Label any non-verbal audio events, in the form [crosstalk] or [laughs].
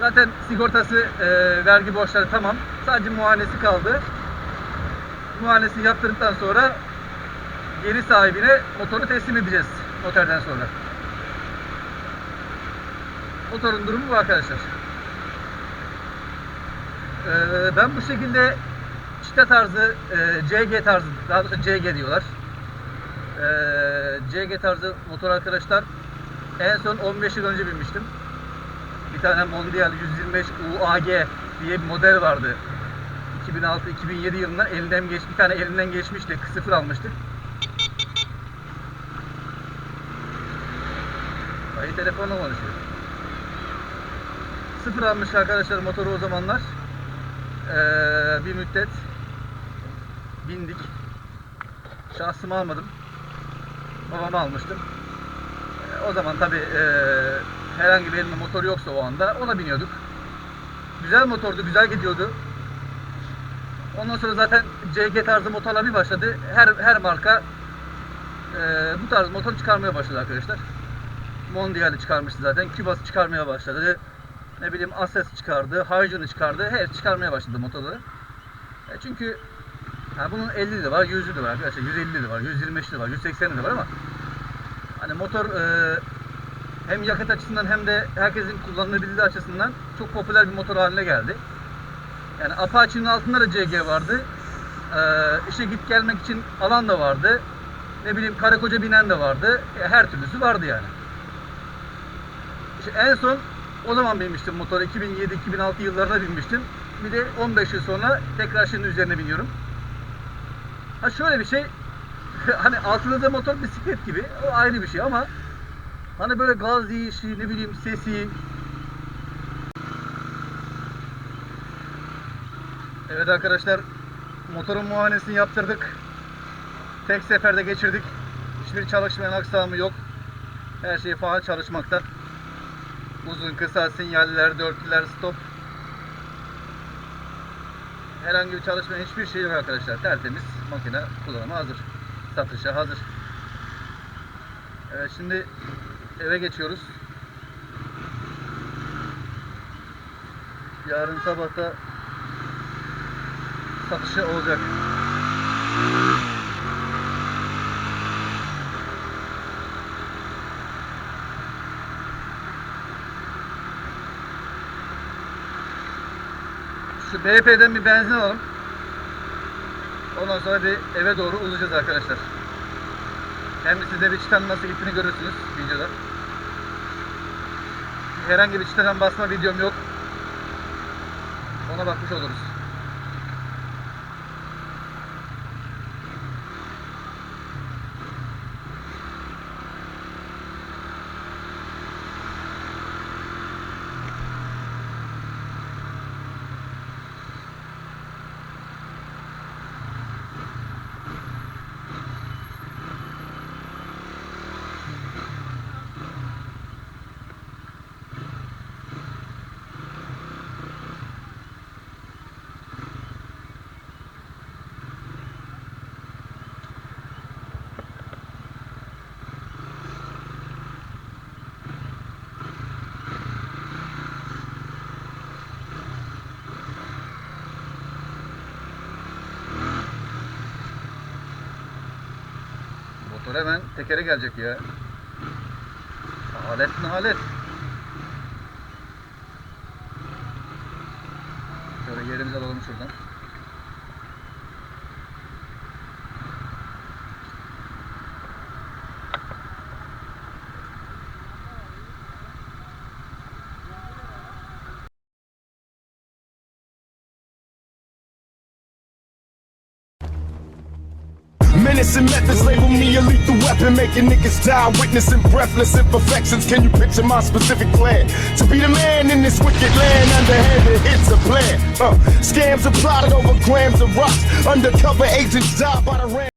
Zaten sigortası, e, vergi borçları tamam. Sadece muayenesi kaldı. Muayenesini yaptırdıktan sonra yeni sahibine motoru teslim edeceğiz noterden sonra. Motorun durumu bu arkadaşlar. Ee, ben bu şekilde çite tarzı, e, CG tarzı, daha doğrusu CG diyorlar. Ee, CG tarzı motor arkadaşlar en son 15 yıl önce binmiştim. Tane Mondial 125 UAG diye bir model vardı. 2006-2007 yılından elinden geç bir tane elinden geçmişti. Sıfır almıştık. Ay telefonla konuşuyor. Sıfır almış arkadaşlar motoru o zamanlar. Ee, bir müddet bindik. Şahsımı almadım. Babamı almıştım. Ee, o zaman tabi herhangi bir elinde motor yoksa o anda ona biniyorduk. Güzel motordu, güzel gidiyordu. Ondan sonra zaten CG tarzı motorlar bir başladı. Her her marka e, bu tarz motor çıkarmaya başladı arkadaşlar. Mondial'i çıkarmıştı zaten. Cubas'ı çıkarmaya başladı. Ne bileyim Ases çıkardı, Hyun'u çıkardı. Her çıkarmaya başladı motorları. E çünkü ha bunun 50'li de var, 100'lü de var arkadaşlar. 150'li de var, 125'li de var, 180'li de var ama hani motor e, hem yakıt açısından hem de herkesin kullanılabilirliği açısından çok popüler bir motor haline geldi. Yani Apache'nin altında da CG vardı. Ee, işe git gelmek için alan da vardı. Ne bileyim karı koca binen de vardı. E, her türlüsü vardı yani. İşte en son o zaman binmiştim motora. 2007-2006 yıllarına binmiştim. Bir de 15 yıl sonra tekrar şimdi üzerine biniyorum. Ha şöyle bir şey. [laughs] hani altında da motor bisiklet gibi. O ayrı bir şey ama hani böyle gaz yiyişi, ne bileyim sesi, Evet arkadaşlar motorun muayenesini yaptırdık. Tek seferde geçirdik. Hiçbir çalışmayan aksamı yok. Her şey faal çalışmakta. Uzun kısa sinyaller, dörtlüler, stop. Herhangi bir çalışmayan hiçbir şey yok arkadaşlar. Tertemiz makine kullanıma hazır. Satışa hazır. Evet şimdi eve geçiyoruz. Yarın sabahta satışı olacak. Şu BP'den bir benzin alalım. Ondan sonra bir eve doğru uzayacağız arkadaşlar. Hem siz de bir çıtanın nasıl gittiğini görürsünüz videoda. Herhangi bir çıtadan basma videom yok. Ona bakmış oluruz. Motor hemen tekere gelecek ya. Alet mi alet? Şöyle yerimizi alalım şuradan. Menacing methods label me a lethal weapon, making niggas die, witnessing breathless imperfections. Can you picture my specific plan? To be the man in this wicked land, underhanded hits a plan. Uh, scams are plotted over grams of rocks, undercover agents die by the ram.